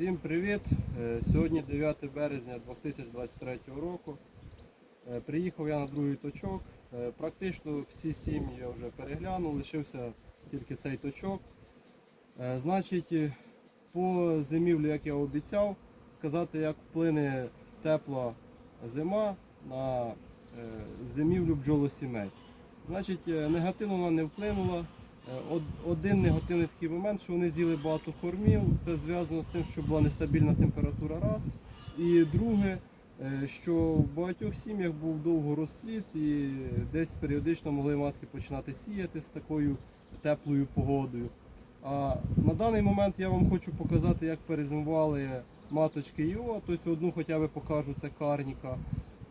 Всім привіт! Е, Сьогодні 9 березня 2023 року. Е, Приїхав я на другий точок. Е, Практично всі сім'ї я вже переглянув, лишився тільки цей точок. Значить, по зимівлі, як я обіцяв, сказати, як вплине тепла зима на зимівлю бджолосімей. Значить, негативно вона не вплинула. Е, од- Один негативний такий момент, що вони з'їли багато кормів. Це зв'язано з тим, що була нестабільна температура раз. І друге, е, що в багатьох сім'ях був довго розпліт і десь періодично могли матки починати сіяти з такою теплою погодою. А на даний момент я вам хочу показати, як перезимували маточки ІО, тобто одну хоча б покажу, це карніка.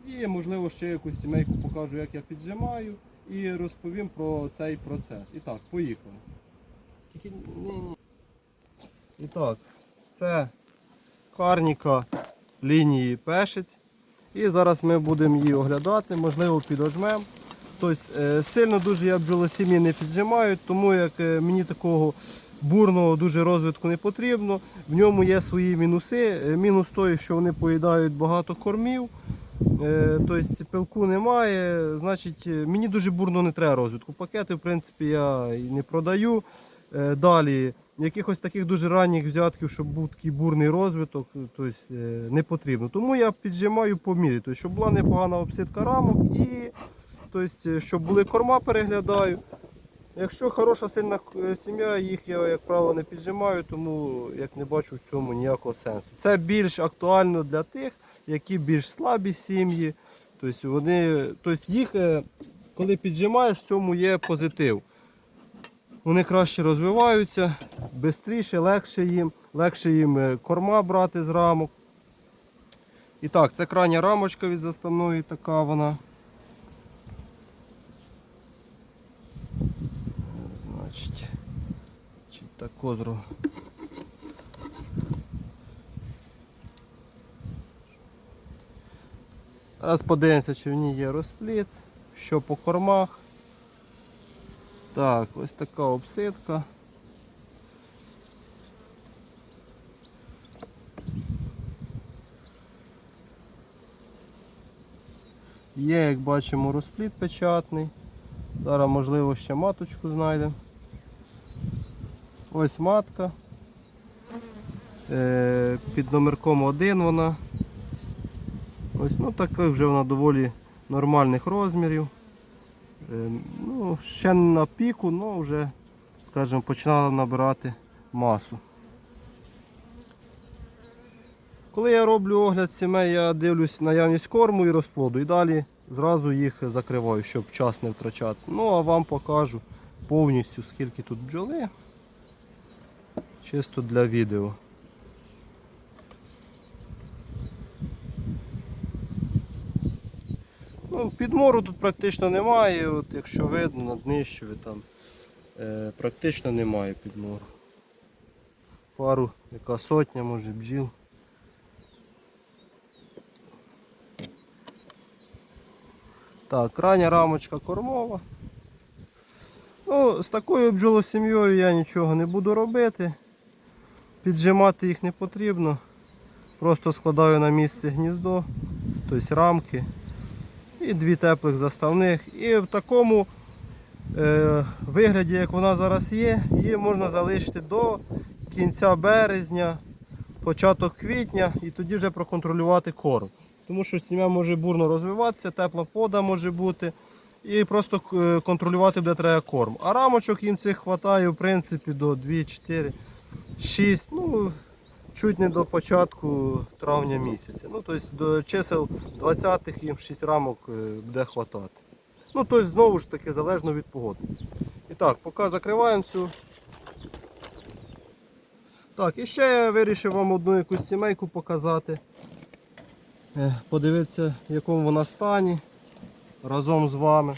І можливо ще якусь сімейку покажу, як я піджимаю, і розповім про цей процес. І так, поїхали. Тільки ні-ні. І так, це карніка лінії пешець. І зараз ми будемо її оглядати, можливо, підожмемо. Тобто е, сильно дуже я бджолосім'ї не піджимаю, тому як е, мені такого бурного дуже розвитку не потрібно. В ньому є свої мінуси. Е, Мінус той, що вони поїдають багато кормів. Е, Тобто пилку немає, значить е, мені дуже бурно не треба розвитку. Пакети, в принципі, я і не продаю. Е, Далі, якихось таких дуже ранніх взятків, щоб був такий бурний розвиток, тобто, не потрібно. Тому я піджимаю по мірі, тобто, щоб була непогана обсидка рамок і тобто, щоб були корма, переглядаю. Якщо хороша сильна сім'я, їх я, як правило, не піджимаю, тому як не бачу в цьому ніякого сенсу. Це більш актуально для тих, які більш слабі сім'ї. Тобто вони, тобто їх, е, коли піджимаєш, в цьому є позитив. Вони краще розвиваються, швидше, легше їм, легше їм е, корма брати з рамок. І так, це крайня рамочка від заставної, така вона. Значить, чи так козру. Зараз подивимося, чи в ній є розпліт, що по кормах. Так, ось така обсидка. Є, як бачимо, розпліт печатний. Зараз можливо ще маточку знайдемо. Ось матка. Е, під номерком 1 вона. Ось, ну така вже вона доволі нормальних розмірів. Е, ну, ще на піку, але вже, скажімо, починала набирати масу. Коли я роблю огляд сімей, я дивлюсь наявність корму і розплоду і далі зразу їх закриваю, щоб час не втрачати. Ну а вам покажу повністю скільки тут бджоли. Чисто для відео. Ну, підмору тут практично немає, от якщо видно на днищеві там е, практично немає підмору. Пару, яка сотня може бджіл. Так, крайня рамочка кормова. Ну, з такою бджолосім'єю я нічого не буду робити. Піджимати їх не потрібно. Просто складаю на місце гніздо, тобто рамки і дві теплих заставних. І в такому е, вигляді, як вона зараз є, її можна залишити до кінця березня, початок квітня і тоді вже проконтролювати корм. Тому що сім'я може бурно розвиватися, тепла пода може бути. І просто е, контролювати буде треба корм. А рамочок їм цих вистачає в принципі до 2, 4, 6, ну чуть не до початку травня місяця. Ну, тобто до чисел 20-х їм 6 рамок е, буде хватати. Ну, тобто знову ж таки залежно від погоди. І так, поки закриваємо цю. Так, і ще я вирішив вам одну якусь сімейку показати. Е, Подивитися, в якому вона стані разом з вами.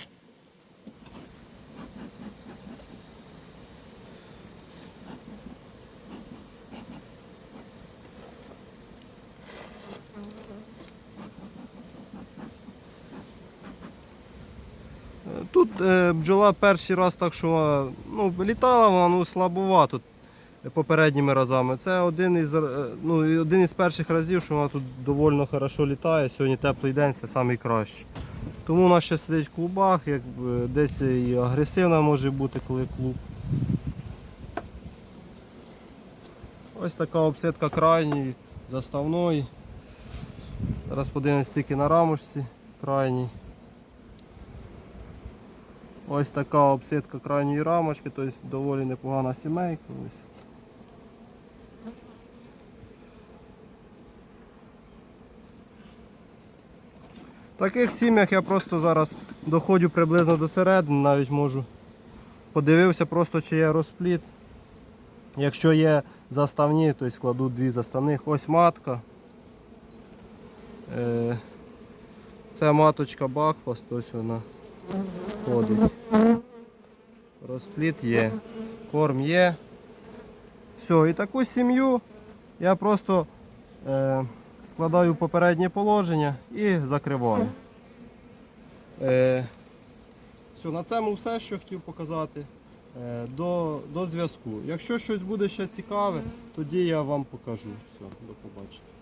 Тут е, бджола перший раз так, що ну, літала вона ну, слабовато. попередніми разами. Це один із, е, ну, один із перших разів, що вона тут доволі хорошо літає. Сьогодні теплий день, це найкраще. Тому вона ще сидить в клубах, якби десь і агресивна може бути, коли клуб. Ось така обсидка крайньої, заставної. Зараз подивимось тільки на рамочці крайній. Ось така обсидка крайньої рамочки, тобто доволі непогана сімейка. Ось. В таких сім'ях я просто зараз доходжу приблизно до середини, навіть можу подивився просто чи є розпліт. Якщо є заставні, то складу дві заставних. Ось матка. Е, Це маточка Бакфаст, ось вона ходить. Розпліт є, корм є. Все, і таку сім'ю я просто е, складаю попереднє положення і закриваю. Е, все, на цьому все, що хотів показати. Е, до, до зв'язку. Якщо щось буде ще цікаве, тоді я вам покажу. Все, до побачення.